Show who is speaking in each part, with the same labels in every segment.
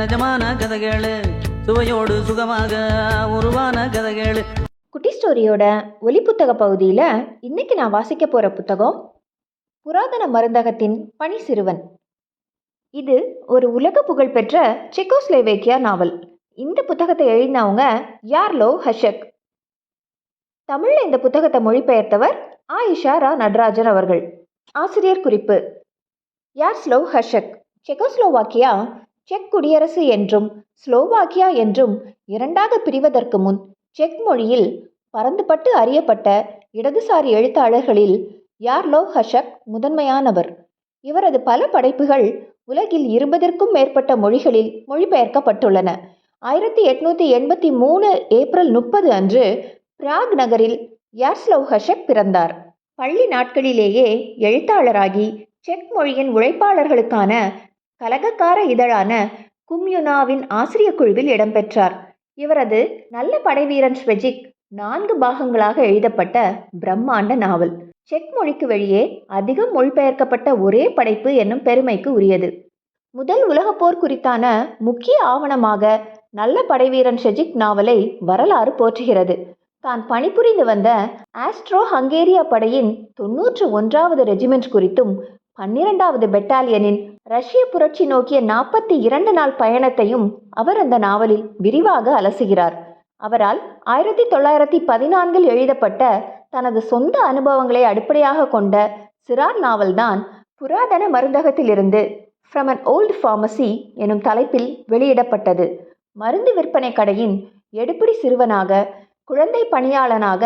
Speaker 1: நிஜமான கதைகள். சுவையோடு சுகமாக உருவான கதைகள்.
Speaker 2: குட்டி ஸ்டோரியோட ஒலி புத்தக பகுதியில் இன்னைக்கு நான் வாசிக்க போகிற புத்தகம் புராதன மருந்தகத்தின் பனி சிறுவன். இது ஒரு உலக புகழ்பெற்ற செக்கோஸ்லேவேக்கியா நாவல். இந்த புத்தகத்தை எழுதினவங்க யார்லோ ஹஷக். தமிழில் இந்த புத்தகத்தை மொழிபெயர்த்தவர் ஆயிஷா ரா நடராஜன் அவர்கள். ஆசிரியர் குறிப்பு. யார்ஸ்லோ ஹஷக். செக்கோஸ்லோவாக்கியா செக் குடியரசு என்றும் ஸ்லோவாக்கியா என்றும் இரண்டாக பிரிவதற்கு முன் செக் மொழியில் பரந்துபட்டு அறியப்பட்ட இடதுசாரி எழுத்தாளர்களில் யார்லோ ஹஷக் முதன்மையானவர். இவரது பல படைப்புகள் உலகில் இருபதற்கும் மேற்பட்ட மொழிகளில் மொழிபெயர்க்கப்பட்டுள்ளன. ஆயிரத்தி எட்நூற்றி எண்பத்தி மூணு ஏப்ரல் முப்பது அன்று பிராக் நகரில் யார்ஸ்லவ் ஹஷக் பிறந்தார். பள்ளி நாட்களிலேயே எழுத்தாளராகி செக் மொழியின் உழைப்பாளர்களுக்கான கலகக்கார இதழான கும்யுனாவின் ஆசிரிய குழுவில் இடம்பெற்றார். இவரது நல்ல படைவீரன் ஸ்வெஜிக் நான்கு பாகங்களாக எழுதப்பட்ட பிரம்மாண்ட நாவல். செக் மொழிக்கு வெளியே அதிகம் மொழிபெயர்க்கப்பட்ட ஒரே படைப்பு என்னும் பெருமைக்கு உரியது. முதல் உலகப் போர் குறித்தான முக்கிய ஆவணமாக நல்ல படைவீரன் ஷெஜிக் நாவலை வரலாறு போற்றுகிறது. தான் பணிபுரிந்து வந்த ஆஸ்ட்ரோ ஹங்கேரியா படையின் தொன்னூற்று ஒன்றாவது ரெஜிமெண்ட் குறித்தும் பன்னிரெண்டாவது பெட்டாலியனின் ரஷ்ய புரட்சி நோக்கிய நாற்பத்தி இரண்டு நாள் பயணத்தையும் அவர் அந்த நாவலில் விரிவாக அலசுகிறார். அவரால் ஆயிரத்தி தொள்ளாயிரத்தி பதினான்கில் எழுதப்பட்ட தனது சொந்த அனுபவங்களை அடிப்படையாக கொண்ட சிறார் நாவல்தான் புராதன மருந்தகத்திலிருந்து ஃப்ரம் அன் ஓல்டு ஃபார்மசி எனும் தலைப்பில் வெளியிடப்பட்டது. மருந்து விற்பனை கடையின் எடுப்பிடி சிறுவனாக குழந்தை பணியாளனாக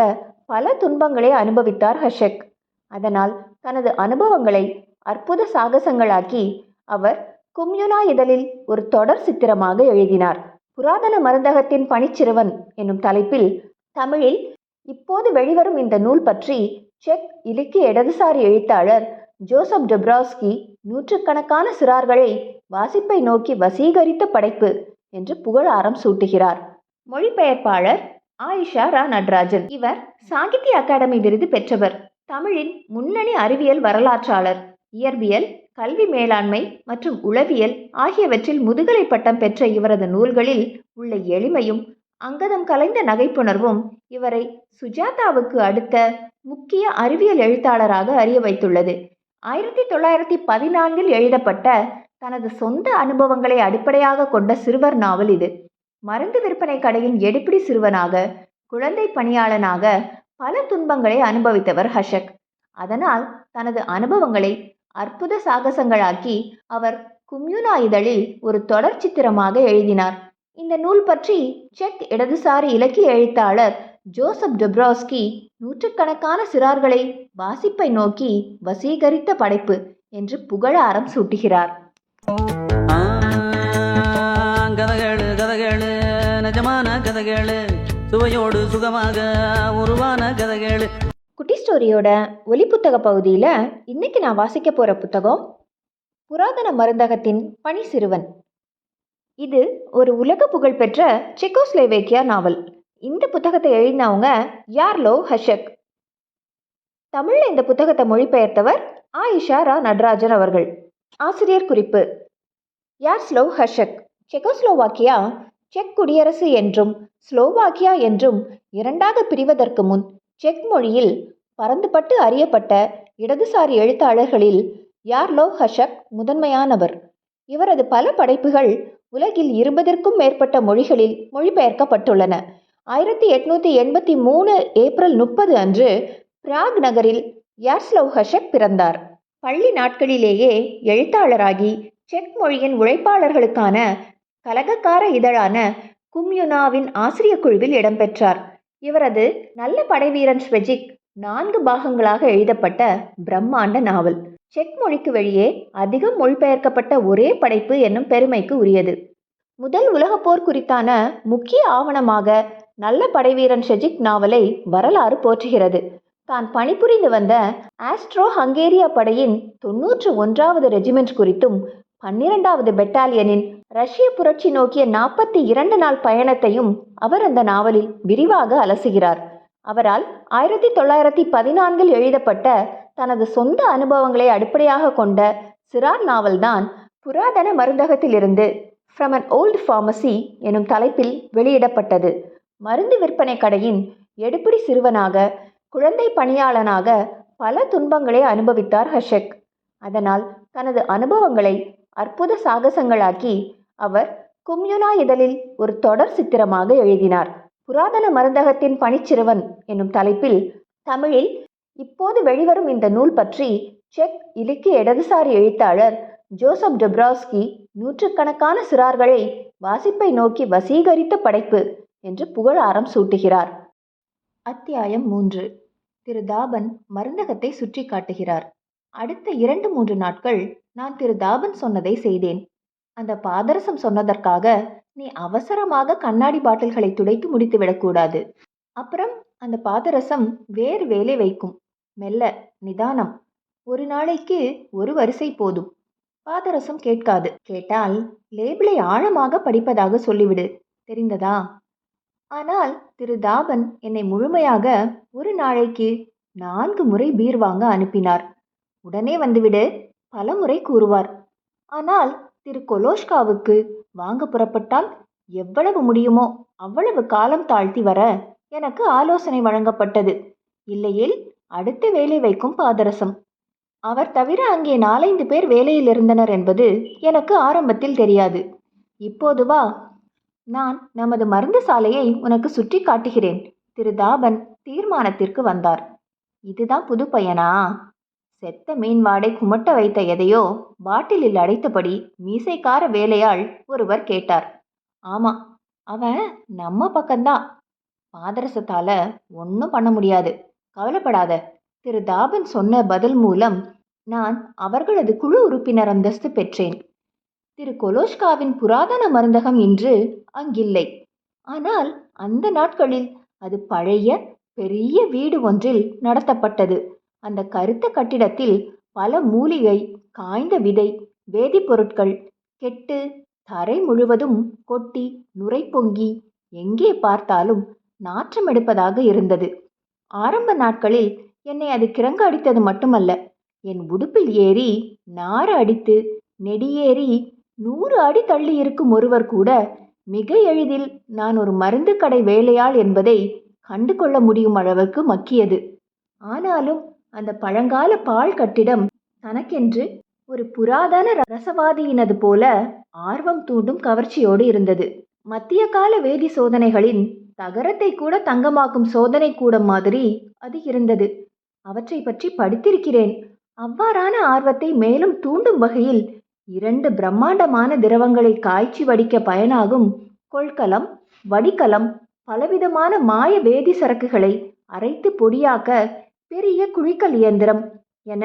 Speaker 2: பல துன்பங்களை அனுபவித்தார் ஹஷக். அதனால் தனது அனுபவங்களை அற்புத சாகசங்களாக்கி அவர் கும்யுனா இதழில் ஒரு தொடர் சித்திரமாக எழுதினார். புராதன மருந்தகத்தின் பணிச்சிறுவன் என்னும் தலைப்பில் தமிழில் இப்போது வெளிவரும் இந்த நூல் பற்றி செக் இலக்கிய இடதுசாரி எழுத்தாளர் ஜோசப் டெப்ராஸ்கி நூற்றுக்கணக்கான சிறார்களை வாசிப்பை நோக்கி வசீகரித்த படைப்பு என்று புகழாரம் சூட்டுகிறார். மொழிபெயர்ப்பாளர் ஆயிஷா ரா நடராஜன். இவர் சாகித்ய அகாடமி விருது பெற்றவர். தமிழின் முன்னணி அறிவியல் வரலாற்றாளர். இயற்பியல் கல்வி மேலாண்மை மற்றும் உளவியல் ஆகியவற்றில் முதுகலை பட்டம் பெற்ற இவரது நூல்களில் உள்ள எளிமையும் அங்கதம் கலைந்த நகைப்புணர்வும் இவரை சுஜாதாவுக்கு அடுத்த முக்கிய அறிவியல் எழுத்தாளராக அறிய வைத்துள்ளது. ஆயிரத்தி தொள்ளாயிரத்தி பதினான்கில் எழுதப்பட்ட தனது சொந்த அனுபவங்களை அடிப்படையாக கொண்ட சிறுவர் நாவல் இது. மருந்து விற்பனை கடையின் எடுப்பிடி சிறுவனாக குழந்தை பணியாளனாக பல துன்பங்களை அனுபவித்தவர் ஹஷக். அதனால் தனது அனுபவங்களை அற்புத சாகசங்களாக்கி அவர் கும்யூனா இதழில் ஒரு தொடர் சித்திரமாக எழுதினார். இந்த நூல் பற்றி செக் இடதுசாரி இலக்கிய எழுத்தாளர் ஜோசப் டெப்ராஸ்கி நூற்றுக்கணக்கான சிறார்களை வாசிப்பை நோக்கி வசீகரித்த படைப்பு என்று புகழாரம் சூட்டுகிறார்.
Speaker 1: கதகளு கதைகளு கதைகளு சுவையோடு சுகமாக உருவான கதகளு.
Speaker 2: குட்டி ஸ்டோரியோட ஒலி புத்தக பகுதியில் இன்னைக்கு நான் வாசிக்க போகிற புத்தகம் புராதன மருந்தகத்தின் பனி சிறுவன். இது ஒரு உலக புகழ்பெற்ற செக்கோஸ்லேவேக்கியா நாவல். இந்த புத்தகத்தை எழுதினவங்க யார்லோ ஹஷக். தமிழில் இந்த புத்தகத்தை மொழிபெயர்த்தவர் ஆயிஷா ரா நடராஜன் அவர்கள். ஆசிரியர் குறிப்பு. யார்ஸ்லோ ஹஷக். செக்கோஸ்லோவாக்கியா செக் குடியரசு என்றும் ஸ்லோவாக்கியா என்றும் இரண்டாக பிரிவதற்கு முன் செக் மொழியில் பரந்துபட்டு அறியப்பட்ட இடதுசாரி எழுத்தாளர்களில் யார்லோ ஹஷக் முதன்மையானவர். இவரது பல படைப்புகள் உலகில் இருபதற்கும் மேற்பட்ட மொழிகளில் மொழிபெயர்க்கப்பட்டுள்ளன. ஆயிரத்தி எட்நூற்றி எண்பத்தி மூணு ஏப்ரல் முப்பது அன்று பிராக் நகரில் யார்ஸ்லவ் ஹஷக் பிறந்தார். பள்ளி நாட்களிலேயே எழுத்தாளராகி செக் மொழியின் உழைப்பாளர்களுக்கான கலகக்கார இதழான கும்யுனாவின் ஆசிரியக் குழுவில் இடம்பெற்றார். இவரது நல்ல படைவீரன் ஸ்வெஜிக் நான்கு பாகங்களாக எழுதப்பட்ட பிரம்மாண்ட நாவல். செக் மொழிக்கு வெளியே அதிகம் மொழிபெயர்க்கப்பட்ட ஒரே படைப்பு என்னும் பெருமைக்கு உரியது. முதல் உலகப் போர் குறித்தான முக்கிய ஆவணமாக நல்ல படைவீரன் ஷெஜிக் நாவலை வரலாறு போற்றுகிறது. தான் பணிபுரிந்து வந்த ஆஸ்ட்ரோ ஹங்கேரியா படையின் தொன்னூற்று ஒன்றாவது ரெஜிமெண்ட் குறித்தும் பன்னிரெண்டாவது பெட்டாலியனின் ரஷ்ய புரட்சி நோக்கிய நாற்பத்தி இரண்டு நாள் பயணத்தையும் அவர் அந்த நாவலில் விரிவாக அலசுகிறார். அவரால் ஆயிரத்தி தொள்ளாயிரத்தி பதினான்கில் எழுதப்பட்ட தனது சொந்த அனுபவங்களை அடிப்படையாக கொண்ட சிறார் நாவல்தான் புராதன மருந்தகத்திலிருந்து ஃப்ரம் அன் ஓல்டு ஃபார்மசி எனும் தலைப்பில் வெளியிடப்பட்டது. மருந்து விற்பனை கடையின் எடுப்பிடி சிறுவனாக குழந்தை பணியாளனாக பல துன்பங்களை அனுபவித்தார் ஹஷக் அதனால் தனது அனுபவங்களை அற்புத சாகசங்களாக்கி அவர் கும்யுனா இதழில் ஒரு தொடர் சித்திரமாக எழுதினார். புராதன மருந்தகத்தின் பணிச்சிறுவன் என்னும் தலைப்பில் தமிழில் இப்போது வெளிவரும் இந்த நூல் பற்றி செக் இலக்கிய இடதுசாரி எழுத்தாளர் ஜோசப் டெப்ராஸ்கி நூற்றுக்கணக்கான சிறார்களை வாசிப்பை நோக்கி வசீகரித்த படைப்பு என்று புகழாரம் சூட்டுகிறார். அத்தியாயம் மூன்று. திரு தாபன் மருந்தகத்தை சுற்றி காட்டுகிறார். அடுத்த இரண்டு மூன்று நாட்கள் நான் திரு தாபன் சொன்னதை செய்தேன். அந்த பாதரசம் சொன்னதற்காக நீ அவசரமாக கண்ணாடி பாட்டில்களை துடைத்து முடித்து விடக்கூடாது. அப்புறம் அந்த பாதரசம் வேறு வேலை வைக்கும். மெல்ல நிதானம். ஒரு நாளைக்கு ஒரு வரிசை போதும். பாதரசம் கேட்காது. கேட்டால் லேபிளை ஆழமாக படிப்பதாக சொல்லிவிடு. தெரிந்ததா? ஆனால் திரு தாபன் என்னை முழுமையாக ஒரு நாளைக்கு நான்கு முறை பீர் வாங்க அனுப்பினார். உடனே வந்துவிடு பல முறை கூறுவார். ஆனால் திரு கொலோஷ்காவுக்கு வாங்க புறப்பட்டால் எவ்வளவு முடியுமோ அவ்வளவு காலம் தாழ்த்தி வர எனக்கு ஆலோசனை வழங்கப்பட்டது. இல்லையேல் அடுத்த வேலை வைக்கும் பாதரசம். அவர் தவிர அங்கே நாலைந்து பேர் வேலையில் இருந்தனர் என்பது எனக்கு ஆரம்பத்தில் தெரியாது. இப்போது வா. நான் நமது மருந்து சாலையை உனக்கு சுற்றி காட்டுகிறேன். திரு தாபன் தீர்மானத்திற்கு வந்தார். இதுதான் புது பையனா செத்த மீன் வாடை குமட்ட வைத்த எதையோ பாட்டிலில் அடைத்தபடி மீசைக்கார வேலையாள் ஒருவர் கேட்டார். ஆமா அவன் நம்ம பக்கம்தான். பாதரசத்தால ஒன்றும் பண்ண முடியாது. கவலைப்படாத. திரு. தாபன் சொன்ன பதில் மூலம் நான் அவர்களது குழு உறுப்பினர் அந்தஸ்து பெற்றேன். திரு. கொலோஷ்காவின் புராதன மருந்தகம் இன்று அங்கில்லை. ஆனால் அந்த நாட்களில் அது பழைய பெரிய வீடு ஒன்றில் நடத்தப்பட்டது. அந்த கருத்த கட்டிடத்தில் பல மூலிகை காய்ந்த விதை வேதிப்பொருட்கள் கெட்டு தரை முழுவதும் கொட்டி நுரை பொங்கி எங்கே பார்த்தாலும் நாற்றம் எடுப்பதாக இருந்தது. ஆரம்ப நாட்களில் என்னை அது கிறங்க அடித்தது மட்டுமல்ல. என் உடுப்பில் ஏறி நார அடித்து நெடியேறி நூறு அடி தள்ளி இருக்கும் ஒருவர் கூட மிக எளிதில் நான் ஒரு மருந்து கடை வேலையாள் என்பதை கண்டு கொள்ள முடியும் அளவுக்கு மக்கியது. ஆனாலும் அந்த பழங்கால பால் கட்டிடம் தனக்கென்று ஒரு புராதன ரசவாதியினது போல ஆர்வம் தூண்டும் கவர்ச்சியோடு இருந்தது. மத்திய கால வேதி சோதனைகளின் தகரத்தை கூட தங்கமாக்கும் சோதனை கூடம் மாதிரி அது இருந்தது. அவற்றை பற்றி படித்திருக்கிறேன். அவ்வாறான ஆர்வத்தை மேலும் தூண்டும் வகையில் இரண்டு பிரம்மாண்டமான திரவங்களை காய்ச்சி வடிக்க பயனாகும் கொள்கலம் வடிகலம் பலவிதமான மாய வேதி சரக்குகளை அரைத்து பொடியாக்க பெரிய குழிக்கல் இயந்திரம் என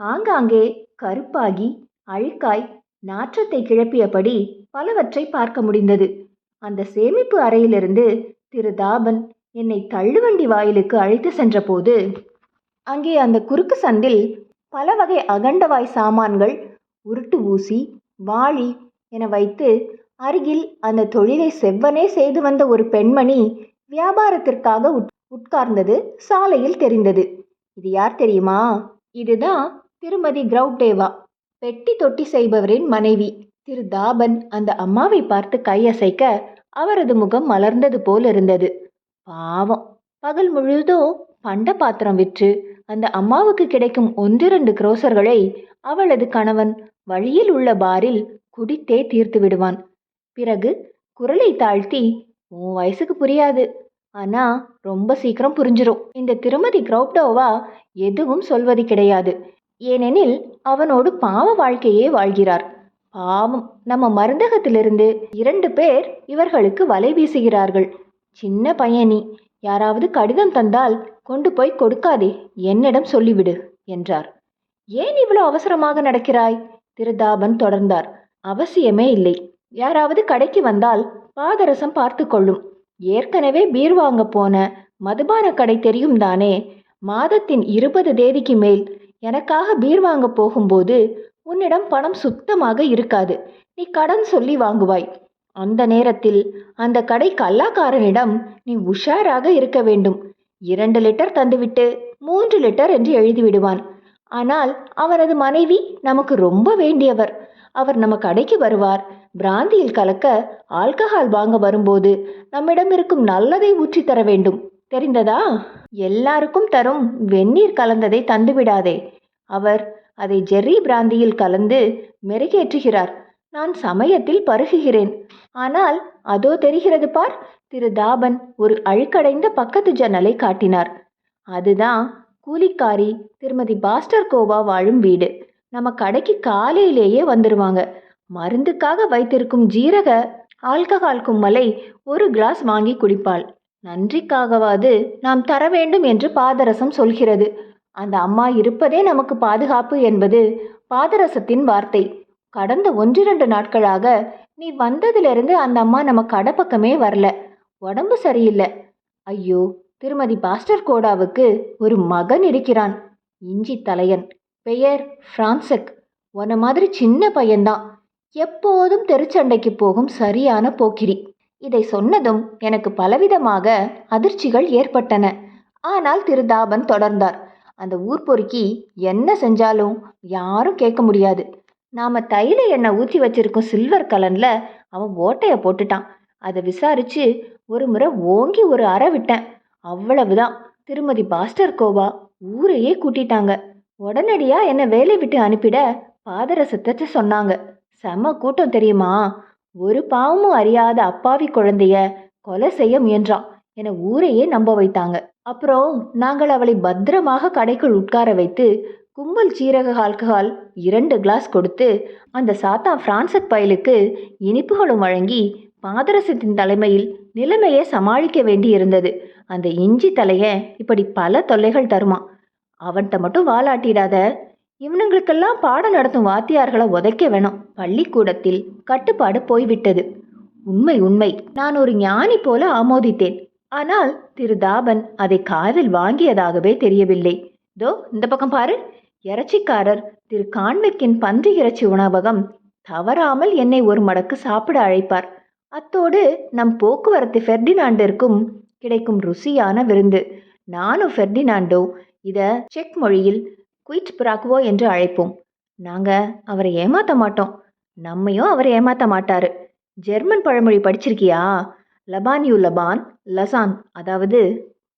Speaker 2: ஆங்காங்கே கருப்பாகி அழுக்காய் நாற்றத்தை கிளப்பியபடி பலவற்றை பார்க்க முடிந்தது. அந்த சேமிப்பு அறையிலிருந்து திரு. தாபன் என்னை தள்ளுவண்டி வாயிலுக்கு அழைத்து சென்றபோது அங்கே அந்த குறுக்கு சந்தில் பல வகை அகண்டவாய் சாமான்கள் உருட்டு ஊசி வாளி என வைத்து அருகில் அந்த தொழிலை செவ்வனே செய்து வந்த ஒரு பெண்மணி வியாபாரத்திற்காக உட் உட்கார்ந்தது சாலையில் தெரிந்தது. இது யார் தெரியுமா? இதுதான் திருமதி கிரௌட்டேவா பெட்டி தொட்டி செய்பவரின் மனைவி. திரு தாபன் அந்த அம்மாவை பார்த்து கையசைக்க அவரது முகம் மலர்ந்தது போல் இருந்தது. பாவம். பகல் முழுதும் பண்ட பாத்திரம் விற்று அந்த அம்மாவுக்கு கிடைக்கும் ஒன்றிரண்டு குரோசர்களை அவளது கணவன் வழியில் உள்ள பாரில் குடித்தே தீர்த்து விடுவான். பிறகு குரலை தாழ்த்தி உன் வயசுக்கு புரியாது. ஆனால் ரொம்ப சீக்கிரம் புரிஞ்சிடும் இந்த திருமதி கிரௌப்டோவா எதுவும் சொல்வது கிடையாது. ஏனெனில் அவனோடு பாவ வாழ்க்கையே வாழ்கிறார். பாவம் நம்ம மருந்தகத்திலிருந்து இரண்டு பேர் இவர்களுக்கு வலை வீசுகிறார்கள். சின்ன பையனி யாராவது கடிதம் தந்தால் கொண்டு போய் கொடுக்காதே என்னிடம் சொல்லிவிடு என்றார். ஏன் இவ்வளோ அவசரமாக நடக்கிறாய்? திருதாபன் தொடர்ந்தார். அவசியமே இல்லை. யாராவது கடைக்கு வந்தால் பாதரசம் பார்த்து கொள்ளும். ஏற்கனவே பீர் வாங்க போன மதுபான கடை தெரியும் தானே? மாதத்தின் இருபது தேதிக்கு மேல் எனக்காக பீர் வாங்க போகும்போது உன்னிடம் பணம் சுத்தமாக இருக்காது. நீ கடன் சொல்லி வாங்குவாய். அந்த நேரத்தில் அந்த கடை கல்லாக்காரனிடம் நீ உஷாராக இருக்க வேண்டும். இரண்டு லிட்டர் தந்துவிட்டு மூன்று லிட்டர் என்று எழுதிவிடுவான். ஆனால் அவரது மனைவி நமக்கு ரொம்ப வேண்டியவர். அவர் நம்ம கடைக்கு வருவார். பிராந்தியில் கலக்க ஆல்கஹால் வாங்க வரும்போது நம்மிடம் இருக்கும் நல்லதை ஊற்றி தர வேண்டும். தெரிந்ததா? எல்லாருக்கும் தரும் வெந்நீர் கலந்ததை தந்துவிடாதே. அவர் அதை ஜெர்ரி பிராந்தியில் கலந்து மெருகேற்றுகிறார். நான் சமயத்தில் பருகுகிறேன். ஆனால் அதோ தெரிகிறது பார் திரு தாபன் ஒரு அழுக்கடைந்த பக்கத்து ஜன்னலை காட்டினார். அதுதான் கூலிக்காரி திருமதி பாஸ்டர் கோவா வாழும் வீடு. நம்ம கடைக்கு காலையிலேயே வந்துடுவாங்க மருந்துக்காக வைத்திருக்கும் ஜீரக ஆல்கஹால் கும்மலை ஒரு கிளாஸ் வாங்கி குடிப்பாள். நன்றிக்காகவாது நாம் தர வேண்டும் என்று பாதரசம் சொல்கிறது. அந்த அம்மா இருப்பதே நமக்கு பாதுகாப்பு என்பது பாதரசத்தின் வார்த்தை. கடந்த ஒன்றிரண்டு நாட்களாக நீ வந்ததிலிருந்து அந்த அம்மா நம்ம கடை பக்கமே வரல. உடம்பு சரியில்லை. ஐயோ திருமதி பாஸ்டர் கோடாவுக்கு ஒரு மகன் இருக்கிறான். இஞ்சி தலையன். பெயர் பிரான்சக். உன்ன மாதிரி சின்ன பையன்தான். எப்போதும் தெருச்சண்டைக்கு போகும் சரியான போக்கிரி. இதை சொன்னதும் எனக்கு பலவிதமாக அதிர்ச்சிகள் ஏற்பட்டன. ஆனால் திரு தாபன் தொடர்ந்தார். அந்த ஊர் பொறுக்கி என்ன செஞ்சாலும் யாரும் கேட்க முடியாது. நாம தைல எண்ணெய் ஊற்றி வச்சிருக்கும் சில்வர் கலன்ல அவன் ஓட்டையை போட்டுட்டான். அதை விசாரிச்சு ஒரு முறை ஓங்கி ஒரு அறை விட்டேன். அவ்வளவுதான். திருமதி பாஸ்டர் கோவா ஊரையே கூட்டிட்டாங்க. உடனடியா என்னை வேலை விட்டு அனுப்பிட பாதரசத்தை சொன்னாங்க. செம கூட்டம் தெரியுமா? ஒரு பாவமும் அறியாத அப்பாவி குழந்தைய கொலை செய்ய முயன்றான் என ஊரையே நம்ப வைத்தாங்க. அப்புறம் நாங்கள் அவளை பத்திரமாக கடைக்குள் உட்கார வைத்து கும்பல் சீரக ஆல்கஹால் இரண்டு கிளாஸ் கொடுத்து அந்த சாத்தா பிரான்சக் பயலுக்கு இனிப்புகளும் வழங்கி பாதரசத்தின் தலைமையில் நிலைமையை சமாளிக்க வேண்டி இருந்தது அந்த இஞ்சி தலைய இப்படி பல தொல்லைகள் தருமா? அவன்கிட்ட மட்டும் வாலாட்டிடாத இவனுங்களுக்கெல்லாம் பாடம் நடத்தும் வாத்தியார்களை உதைக்க வேணும். பள்ளிக்கூடத்தில் கட்டுப்பாடு போய்விட்டது. உண்மை உண்மை. நான் ஒரு ஞானி போல ஆமோதித்தேன். ஆனால் திரு தாபன் அதை காதில் வாங்கியதாகவே தெரியவில்லை. தோ இந்த பக்கம் பாரு. இறைச்சிக்காரர் திரு கான்விக்கின் பன்றி இறைச்சி உணவகம் தவறாமல் என்னை ஒரு மடக்கு சாப்பிட அழைப்பார். அத்தோடு நம் போக்குவரத்து ஃபெர்டினாண்டிற்கும் கிடைக்கும் ருசியான விருந்து. நானும் ஃபெர்டினாண்டோ இதை செக் மொழியில் குயிட் பிராக்வோ என்று அழைப்போம். நாங்கள் அவரை ஏமாத்த மாட்டோம். நம்மையும் அவர் ஏமாத்த மாட்டாரு. ஜெர்மன் பழமொழி படிச்சிருக்கியா? லபான் யூ லபான் லசான். அதாவது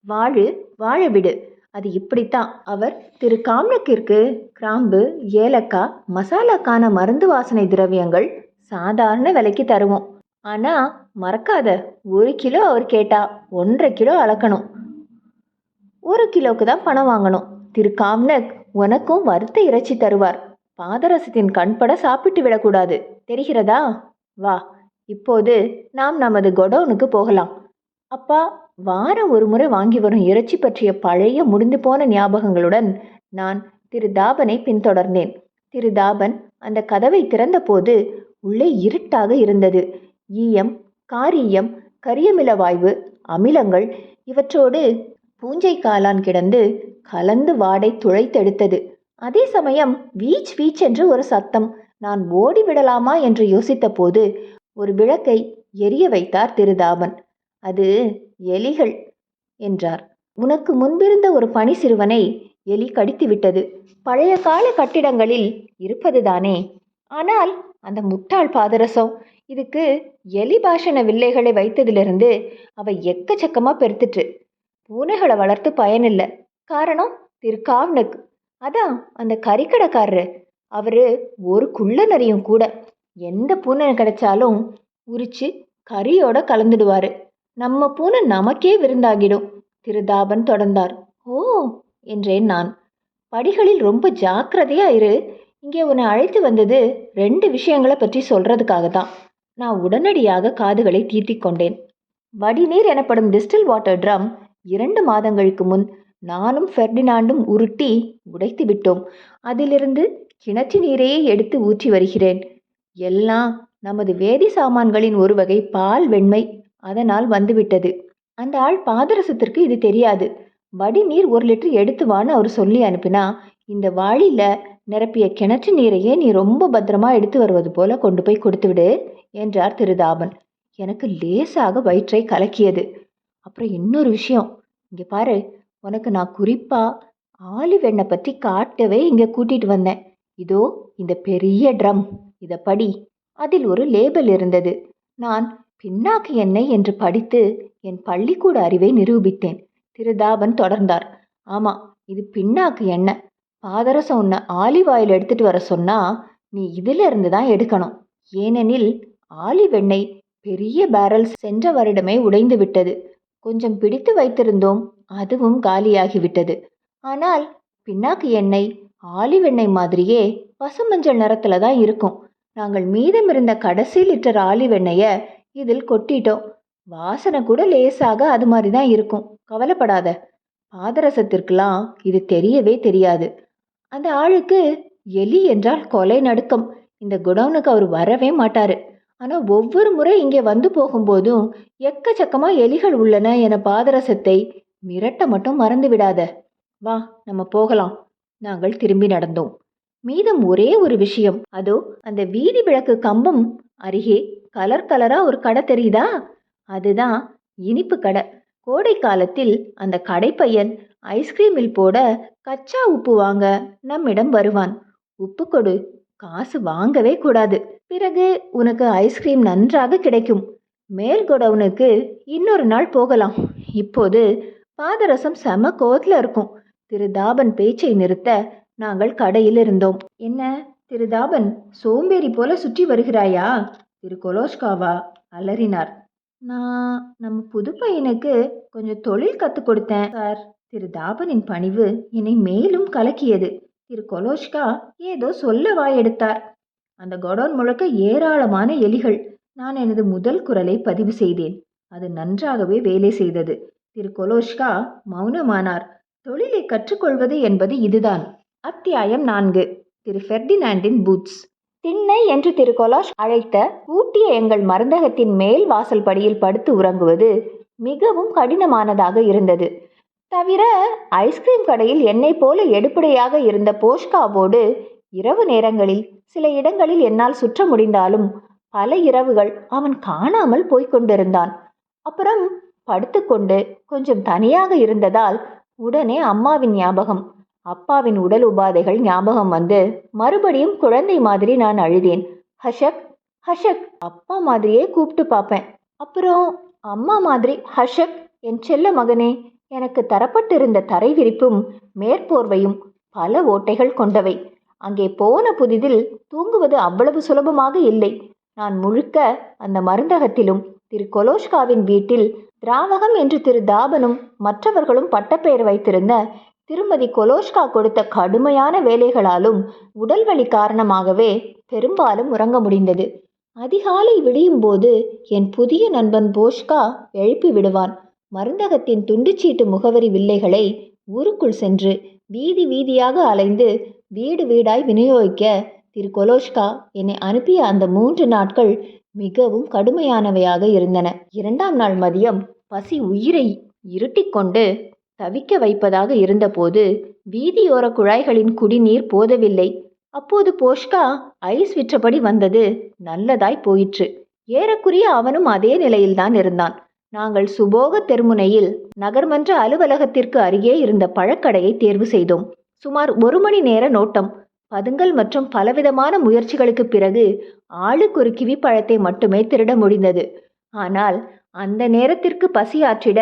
Speaker 2: வாழு வாழ விடு. அது இப்படித்தான். அவர் திரு காம்னக்கிற்கு கிராம்பு ஏலக்காய் மசாலாக்கான மருந்து வாசனை திரவியங்கள் சாதாரண விலைக்கு தருவோம். ஆனால் மறக்காத ஒரு கிலோ அவர் கேட்டா ஒன்றரை கிலோ அளக்கணும். ஒரு கிலோவுக்கு தான் பணம் வாங்கணும். திரு காம்னக் உனக்கும் வறுத்த இறைச்சி தருவார். பாதரசத்தின் கண்பட சாப்பிட்டு விடக்கூடாது. தெரிகிறதா? வா இப்போது நாம் நமது கொடவுனுக்கு போகலாம். அப்பா வாரம் ஒரு முறை வாங்கி வரும் இறைச்சி பற்றிய பழைய முடிந்து போன ஞாபகங்களுடன் நான் திரு தாபனை பின்தொடர்ந்தேன். திரு தாபன் அந்த கதவை திறந்தபோது உள்ளே இருட்டாக இருந்தது. ஈயம் காரீயம் கரியமில வாய்வு அமிலங்கள் இவற்றோடு பூஞ்சை காளான் கிடந்து கலந்து வாடை துளைத்தெடுத்தது. அதே சமயம் வீச் வீச் என்று ஒரு சத்தம் நான் ஓடிவிடலாமா என்று யோசித்தபோது ஒரு விளக்கை எரிய வைத்தார் திருதாபன் அது எலிகள் என்றார். உனக்கு முன்பிருந்த ஒரு பனி சிறுவனை எலி கடித்து விட்டது பழைய கால கட்டிடங்களில் இருப்பதுதானே. ஆனால் அந்த முட்டாள் பாதரசம் இதுக்கு எலி பாஷண வில்லைகளை வைத்ததிலிருந்து அவை எக்கச்சக்கமாக பெருத்துட்டு பூனைகளை வளர்த்து பயனில்லை. காரணம் திரு காவ்னக் அதான் அந்த கறிக்கடைக்காரரு. அவரு ஒரு குள்ள நரியும் கூட. எந்த பூனை கிடைச்சாலும் உரிச்சு கறியோட கலந்துடுவாரு. நம்ம பூனை நமக்கே விருந்தாகிடும். திருதாபன் தொடர்ந்தார். ஓ! என்றேன் நான். படிகளில் ரொம்ப ஜாக்கிரதையா இரு. இங்கே உன்னை அழைத்து வந்தது ரெண்டு விஷயங்களை பற்றி சொல்றதுக்காக தான் நான் உடனடியாக காதுகளை தீர்த்தி கொண்டேன். வடிநீர் எனப்படும் டிஸ்டில் வாட்டர் ட்ரம் இரண்டு மாதங்களுக்கு முன் நானும் ஃபெர்டினாண்டும் உருட்டி உடைத்து விட்டோம். அதிலிருந்து கிணற்று நீரையே எடுத்து ஊற்றி வருகிறேன். எல்லாம் நமது வேதி சாமான்களின் ஒரு வகை பால் வெண்மை அதனால் வந்துவிட்டது. அந்த ஆள் பாதரசத்திற்கு இது தெரியாது. வடிநீர் ஒரு லிட்டர் எடுத்து வான்னு அவர் சொல்லி அனுப்பினா இந்த வாளியில நிரப்பிய கிணற்று நீரையே நீ ரொம்ப பத்திரமா எடுத்து வருவது போல கொண்டு போய் கொடுத்துவிடு என்றார் திருதாபன் எனக்கு லேசாக வயிற்றை கலக்கியது. அப்புறம் இன்னொரு விஷயம். இங்கே பாரு உனக்கு நான் குறிப்பாக ஆலிவ் எண்ணெய் பற்றி காட்டவே இங்கே கூட்டிட்டு வந்தேன். இதோ இந்த பெரிய ட்ரம். இதை படி. அதில் ஒரு லேபிள் இருந்தது. நான் பின்னாக்கு எண்ணெய் என்று படித்து என் பள்ளிக்கூட அறிவை நிரூபித்தேன். திருதாபன் தொடர்ந்தார். ஆமா இது பின்னாக்கு எண்ணெய். பாதரசம் உன்னை ஆலிவ் ஆயில் எடுத்துகிட்டு வர சொன்னால் நீ இதுல இருந்து தான் எடுக்கணும். ஏனெனில் ஆலிவ் எண்ணெய் பெரிய பேரல் சென்ற வருடமே உடைந்து விட்டது. கொஞ்சம் பிடித்து வைத்திருந்தோம். அதுவும் காலியாகிவிட்டது. ஆனால் பின்னாக்கு எண்ணெய் ஆலிவ் எண்ணெய் மாதிரியே பசுமஞ்சள் நிறத்துல தான் இருக்கும். நாங்கள் மீதம் இருந்த கடைசி லிட்டர் ஆலிவ் எண்ணெயை இதில் கொட்டிட்டோம். வாசனை கூட லேசாக அது மாதிரி தான் இருக்கும். கவலைப்படாத. பாதரசத்திற்கெல்லாம் இது தெரியவே தெரியாது. அந்த ஆளுக்கு எலி என்றால் கொலை நடுக்கம். இந்த குடவுனுக்கு அவர் வரவே மாட்டாரு. ஆனால் ஒவ்வொரு முறை இங்கே வந்து போகும்போதும் எக்கச்சக்கமாக எலிகள் உள்ளன என பாதரசத்தை மிரட்ட மட்டும் மறந்து விடாத. வா நம்ம போகலாம். நாங்கள் திரும்பி நடந்தோம். மீதம் ஒரே ஒரு விஷயம். அதோ அந்த வீதி விளக்கு கம்பம் அருகே கலர் கலரா ஒரு கடை தெரியுதா? அதுதான் இனிப்பு கடை. கோடை காலத்தில் அந்த கடைப்பையன் ஐஸ்கிரீமில் போட கச்சா உப்பு வாங்க நம்மிடம் வருவான். உப்பு கொடு. காசு வாங்கவே கூடாது. பிறகு உனக்கு ஐஸ்கிரீம் நன்றாக கிடைக்கும். மேல் குடவுனுக்கு இன்னொரு நாள் போகலாம். இப்போது பாதரசம் செம கோத்தில் இருக்கும். திரு தாபன் பேச்சை நிறுத்த நாங்கள் கடையில் இருந்தோம். என்ன திரு தாபன் சோம்பேறி போல சுற்றி வருகிறாயா? திரு கொலோஷ்காவா அலறினார். நான் நம்ம புது பையனுக்கு கொஞ்சம் தொழில் கற்றுக் கொடுத்தேன் சார். திரு தாபனின் பணிவு என்னை மேலும் கலக்கியது. திரு கொலோஷ்கா ஏதோ சொல்ல வாயெடுத்தார். அந்த கொடோன் முழுக்க ஏராளமான எலிகள். நான் எனது முதல் குரலை பதிவு செய்தேன். அது நன்றாகவே வேலை செய்தது. திரு. கொலோஷ்கா மௌனமானார். தொழிலை கற்றுக்கொள்வது என்பது இதுதான். அத்தியாயம் நான்கு. திரு. ஃபெர்டினாண்டின் பூட்ஸ். திண்ணை என்று திரு. கொலாஷ் அழைத்த ஊட்டிய எங்கள் மருந்தகத்தின் மேல் வாசல் படியில் படுத்து உறங்குவது மிகவும் கடினமானதாக இருந்தது. தவிர ஐஸ்கிரீம் கடையில் என்னை போல எடுப்படையாக இருந்த போஷ்காவோடு இரவு நேரங்களில் சில இடங்களில் என்னால் சுற்ற முடிந்தாலும் பல இரவுகள் அவன் காணாமல் போய்க் கொண்டிருந்தான். அப்புறம் படுத்துக்கொண்டு கொஞ்சம் தனியாக இருந்ததால் உடனே அம்மாவின் ஞாபகம் அப்பாவின் உடல் உபாதைகள் ஞாபகம் வந்து மறுபடியும் குழந்தை மாதிரி நான் அழுதேன். ஹஷக் ஹஷக் அப்பா மாதிரியே கூப்பிட்டு பார்ப்பேன். அப்புறம் அம்மா மாதிரி ஹஷக் என் செல்ல மகனே எனக்கு தரப்பட்டிருந்த தரை விரிப்பும் மேற்போர்வையும் பல ஓட்டைகள் கொண்டவை. அங்கே போன புதிதில் தூங்குவது அவ்வளவு சுலபமாக இல்லை. நான் முழுக்க அந்த மருந்தகத்திலும் திரு கொலோஷ்காவின் வீட்டில் திராவகம் என்று திரு தாபனும் மற்றவர்களும் பட்டப்பெயர் வைத்திருந்த திருமதி கொலோஷ்கா கொடுத்த கடுமையான வேலைகளாலும் உடல் வலி காரணமாகவே பெரும்பாலும் உறங்க முடிந்தது. அதிகாலை விடியும் போது என் புதிய நண்பன் போஷ்கா எழுப்பி விடுவான். மருந்தகத்தின் துண்டுச்சீட்டு முகவரி வில்லைகளை ஊருக்குள் சென்று வீதி வீதியாக அலைந்து வீடு வீடாய் விநியோகிக்க திரு கொலோஷ்கா என்னை அனுப்பிய அந்த மூன்று நாட்கள் மிகவும் கடுமையானவையாக இருந்தன. இரண்டாம் நாள் மதியம் பசி உயிரை இருட்டிக்கொண்டு தவிக்க வைப்பதாக இருந்தபோது வீதியோர குழாய்களின் குடிநீர் போதவில்லை. அப்போது போஷ்கா ஐஸ் விற்றபடி வந்தது நல்லதாய் போயிற்று. ஏறக்குறைய அவனும் அதே நிலையில்தான் இருந்தான். நாங்கள் சுபோக தெருமுனையில் நகர்மன்ற அலுவலகத்திற்கு அருகே இருந்த பழக்கடையை தேர்வு செய்தோம். சுமார் ஒரு மணி நேர நோட்டம். பதுங்கல் மற்றும் பலவிதமான முயற்சிகளுக்கு பிறகு ஆளுக்கு ஒரு கிவி பழத்தை மட்டுமே திருட முடிந்தது. ஆனால் அந்த நேரத்திற்கு பசியாற்றிட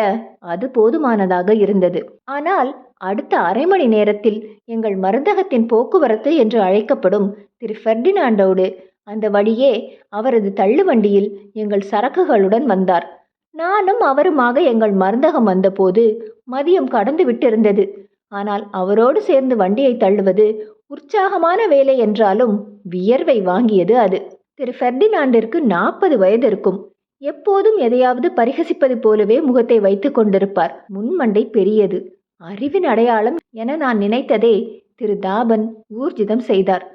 Speaker 2: அது போதுமானதாக இருந்தது. ஆனால் அடுத்த அரை மணி நேரத்தில் எங்கள் மருந்தகத்தின் போக்குவரத்து என்று அழைக்கப்படும் திரு ஃபெர்டினாண்டோடு அந்த வழியே அவரது தள்ளுவண்டியில் எங்கள் சரக்குகளுடன் வந்தார். நானும் அவருமாக எங்கள் மருந்தகம் வந்தபோது மதியம் கடந்து விட்டிருந்தது. ஆனால் அவரோடு சேர்ந்து வண்டியை தள்ளுவது உற்சாகமான வேலை என்றாலும் வியர்வை வாங்கியது அது. திரு ஃபெர்டினாண்டிற்கு நாற்பது வயது இருக்கும். எப்போதும் எதையாவது பரிகசிப்பது போலவே முகத்தை வைத்துக் கொண்டிருப்பார். முன்மண்டை பெரியது. அறிவின் அடையாளம் என நான் நினைத்ததே திரு தாபன் ஊர்ஜிதம் செய்தார்.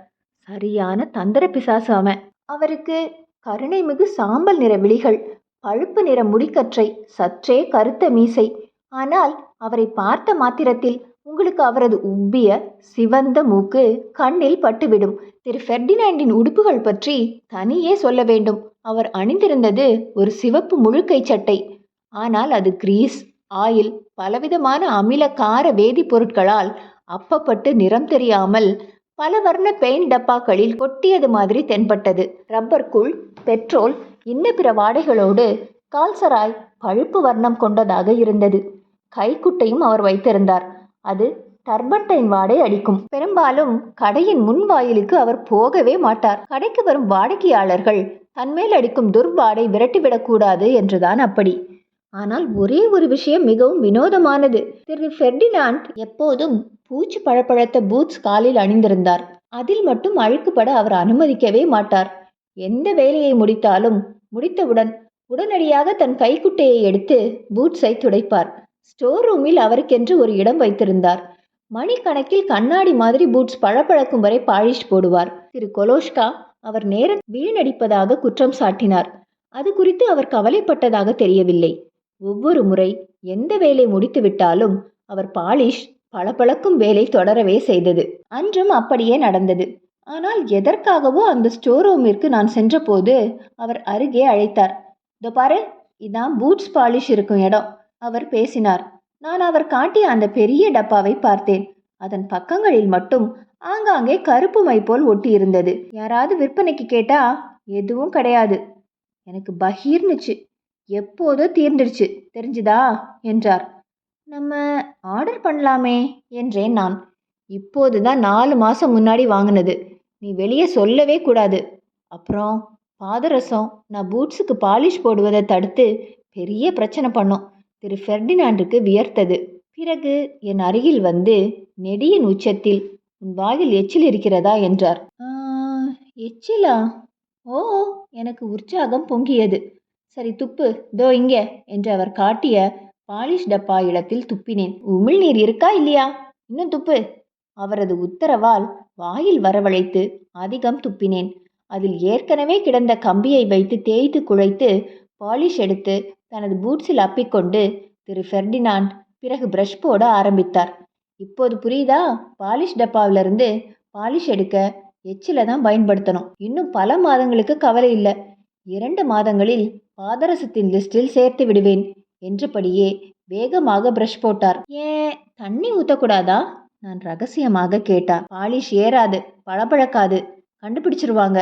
Speaker 2: சரியான தந்திர பிசாசு அவன். அவருக்கு கருணை மிகு சாம்பல் நிற விழிகள் பழுப்பு நிற முடிக்கற்றை சற்றே கருத்த மீசை. ஆனால் அவரை பார்த்த மாத்திரத்தில் உங்களுக்கு அவரது உப்பிய சிவந்த மூக்கு கண்ணில் பட்டுவிடும். திரு ஃபெர்டினாண்டின் உடுப்புகள் பற்றி தனியே சொல்ல வேண்டும். அவர் அணிந்திருந்தது ஒரு சிவப்பு முழுக்கை சட்டை. ஆனால் அது கிரீஸ் ஆயில் பலவிதமான அமில கார வேதிப்பொருட்களால் அப்பப்பட்டு நிறம் தெரியாமல் பல வர்ண பெயின் டப்பாக்களில் கொட்டியது மாதிரி தென்பட்டது. ரப்பர் கூழ் பெட்ரோல் இன்ன பிற வாடைகளோடு கால்சராய் பழுப்பு வர்ணம் கொண்டதாக இருந்தது. கைக்குட்டையும் அவர் வைத்திருந்தார். அது டர்பன்டைன் வாடை அடிக்கும். பெரும்பாலும் கடையின் முன் வாயிலுக்கு அவர் போகவே மாட்டார். கடைக்கு வரும் வாடிக்கையாளர்கள் தன்மேல் அடிக்கும் துர்வாடை விரட்டிவிடக்கூடாது என்றுதான் அப்படி. ஆனால் ஒரே ஒரு விஷயம் மிகவும் வினோதமானது. திரு ஃபெர்டினாண்ட் எப்போதும் பூச்சி பழப்பழத்த பூட்ஸ் காலில் அணிந்திருந்தார். அதில் மட்டும் அழுக்குப்பட அவர் அனுமதிக்கவே மாட்டார். எந்த வேலையை முடித்தாலும் முடித்தவுடன் உடனடியாக தன் கைக்குட்டையை எடுத்து பூட்ஸை துடைப்பார். ஸ்டோர் ரூமில் அவருக்கென்று ஒரு இடம் வைத்திருந்தார். மணிக்கணக்கில் கண்ணாடி மாதிரி பூட்ஸ் பழப்பழக்கும் வரை பாலிஷ் போடுவார். திரு கொலோஷ்கா அவர் நேரம் வீணடிப்பதாக குற்றம் சாட்டினார். அது குறித்து அவர் கவலைப்பட்டதாக தெரியவில்லை. ஒவ்வொரு முறை எந்த வேலை முடித்துவிட்டாலும் அவர் பாலிஷ் பளபளக்கும் வேலை தொடரவே செய்தது. அன்றும் அப்படியே நடந்தது. ஆனால் எதற்காகவோ அந்த ஸ்டோர் ரூமிற்கு நான் சென்றபோது அவர் அருகே அழைத்தார். இதோ பாரு இதான் பூட்ஸ் பாலிஷ் இருக்கும் இடம். அவர் பேசினார். நான் அவர் காட்டிய அந்த பெரிய டப்பாவை பார்த்தேன். அதன் பக்கங்களில் மட்டும் ஆங்காங்கே கருப்பு மை போல் ஒட்டி இருந்தது யாராவது விற்பனைக்கு கேட்டா எதுவும் கிடையாது. எனக்கு பகீர்னுச்சு. எப்போதோ தீர்ந்துடுச்சு. தெரிஞ்சுதா? என்றார். நம்ம ஆர்டர் பண்ணலாமே என்றேன் நான். இப்போதுதான் நாலு மாதம் முன்னாடி வாங்கினது. நீ வெளியே சொல்லவே கூடாது. அப்புறம் பாதரசம் நான் பூட்ஸுக்கு பாலிஷ் போடுவதை தடுத்து பெரிய பிரச்சனை பண்ணோம். திரு ஃபெர்டினாண்டுக்கு வியர்த்தது. பிறகு என் அருகில் வந்து நெடியின் உச்சத்தில் உன் வாயில் எச்சில் இருக்கிறதா? என்றார். எச்சிலா? ஓ எனக்கு உற்சாகம் பொங்கியது. சரி துப்பு. தோ இங்க என்று அவர் காட்டிய பாலிஷ் டப்பா இடத்தில் துப்பினேன். உமிழ்நீர் இருக்கா இல்லையா? இன்னும் துப்பு. அவரது உத்தரவால் வாயில் வரவழைத்து அதிகம் துப்பினேன். அதில் ஏற்கனவே கிடந்த கம்பியை வைத்து தேய்த்து குழைத்து பாலிஷ் எடுத்து தனது பூட்ஸில் அப்பிக்கொண்டு திரு ஃபெர்டினாண்ட் பிறகு பிரஷ் போட ஆரம்பித்தார். இப்போது புரியுதா? பாலிஷ் டப்பாவிலிருந்து பாலிஷ் எடுக்க எச்சில தான் பயன்படுத்தணும். இன்னும் பல மாதங்களுக்கு கவலை இல்லை. இரண்டு மாதங்களில் பாதரசத்தின் லிஸ்டில் சேர்த்து விடுவேன் என்றபடியே வேகமாக பிரஷ் போட்டார். ஏன்? தண்ணி ஊற்றக்கூடாதா நான் ரகசியமாக கேட்டார். பாலிஷ் ஏறாது பளபளக்காது கண்டுபிடிச்சிருவாங்க.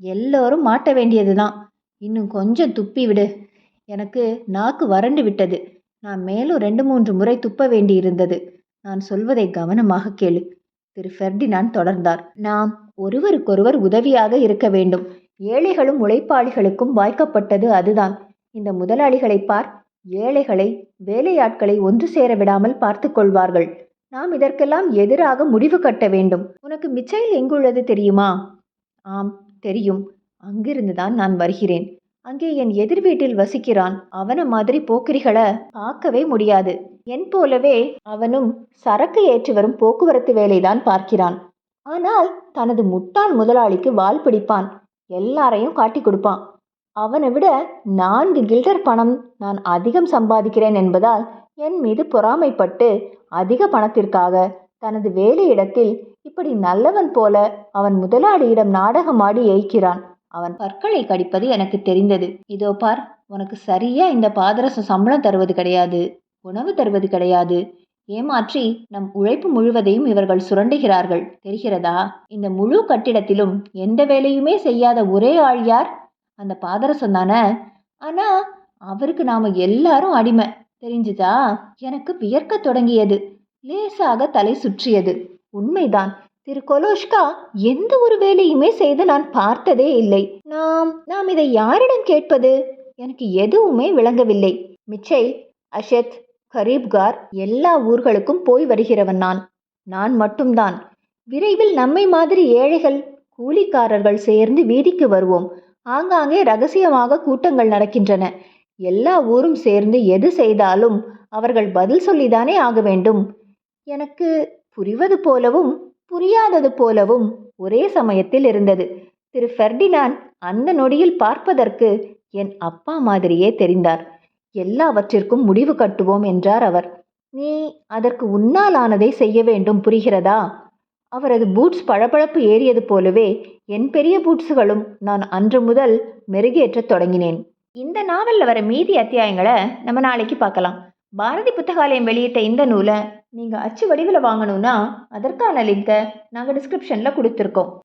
Speaker 2: எல்லோரும் மாட்ட வேண்டியதுதான். இன்னும் கொஞ்சம் துப்பி விடு எனக்கு நாக்கு வறண்டு விட்டது. நான் மேலும் ரெண்டு மூன்று முறை துப்ப வேண்டியிருந்தது. நான் சொல்வதை கவனமாக கேளு. திரு. ஃபெர்டினான் தொடர்ந்தார். நாம் ஒருவருக்கொருவர் உதவியாக இருக்க வேண்டும். ஏழைகளும் உழைப்பாளிகளுக்கும் வாய்க்கப்பட்டது அதுதான். இந்த முதலாளிகளை பார். ஏழைகளை வேலையாட்களை ஒன்று சேர விடாமல் பார்த்து கொள்வார்கள். நாம் இதற்கெல்லாம் எதிராக முடிவு கட்ட வேண்டும். உனக்கு மிச்சையில் எங்குள்ளது தெரியுமா? ஆம் தெரியும். அங்கிருந்து தான் நான் வருகிறேன். அங்கே என் எதிர் வீட்டில் வசிக்கிறான். அவன மாதிரி போக்கிரிகளை பார்க்கவே முடியாது. என் போலவே அவனும் சரக்கு ஏற்றி வரும் போக்குவரத்து வேலைதான் பார்க்கிறான். ஆனால் தனது முட்டாள் முதலாளிக்கு வால் பிடிப்பான். எல்லாரையும் காட்டி கொடுப்பான். அவனை விட நான்கு கில்டர் பணம் நான் அதிகம் சம்பாதிக்கிறேன் என்பதால் என் மீது பொறாமைப்பட்டு அதிக பணத்திற்காக தனது வேலையிடத்தில் இப்படி நல்லவன் போல அவன் முதலாளியிடம் நாடகமாடி ஏய்க்கிறான். அவன் பற்களை கடிப்பது எனக்கு தெரிந்தது. இதோ பார் உனக்கு சரியா இந்த பாதரசம் சம்பளம் தருவது கிடையாது. உணவு தருவது கிடையாது. ஏமாற்றி நம் உழைப்பு முழுவதையும் இவர்கள் சுரண்டுகிறார்கள். தெரிகிறதா? இந்த முழு கட்டிடத்திலும் எந்த வேலையுமே செய்யாத ஒரே ஆள் யார்? அந்த பாதரசம் தானே? ஆனா அவருக்கு நாம எல்லாரும் அடிமை. தெரிஞ்சுதா? எனக்கு வியர்க்க தொடங்கியது. லேசாக தலை சுற்றியது. உண்மைதான். திரு கொலோஷ்கா எந்த ஒரு வேலையுமே செய்து நான் பார்த்ததே இல்லை. நாம் நாம் இதை யாரிடம் கேட்பது? எனக்கு எதுவுமே விளங்கவில்லை. மிச்சை அஷத் கரீப்கார் எல்லா ஊர்களுக்கும் போய் வருகிறவன் நான். நான் மட்டும்தான். விரைவில் நம்மை மாதிரி ஏழைகள் கூலிக்காரர்கள் சேர்ந்து வீதிக்கு வருவோம். ஆங்காங்கே ரகசியமாக கூட்டங்கள் நடக்கின்றன. எல்லா ஊரும் சேர்ந்து எது செய்தாலும் அவர்கள் பதில் சொல்லிதானே ஆக வேண்டும். எனக்கு புரிவது போலவும் புரியாதது போலவும் ஒரே சமயத்தில் இருந்தது. திரு ஃபெர்டினாண்ட் அந்த நொடியில் பார்ப்பதற்கு என் அப்பா மாதிரியே தெரிந்தார். எல்லாவற்றிற்கும் முடிவு கட்டுவோம் என்றார் அவர். நீ அதற்கு உன்னாலானதை செய்ய வேண்டும் புரிகிறதா? அவரது பூட்ஸ் பளபளப்பு ஏறியது போலவே என் பெரிய பூட்ஸுகளும் நான் அன்று முதல் மெருகேற்றத் தொடங்கினேன். இந்த நாவலில் வர மீதி அத்தியாயங்களை நம்ம நாளைக்கு பார்க்கலாம். பாரதி புத்தகாலயம் வெளியிட்ட இந்த நூலை நீங்கள் அச்சு வடிவில் வாங்கணும்னா அதற்கான லிங்கை நாங்கள் டிஸ்கிரிப்ஷனில் கொடுத்துருக்கோம்.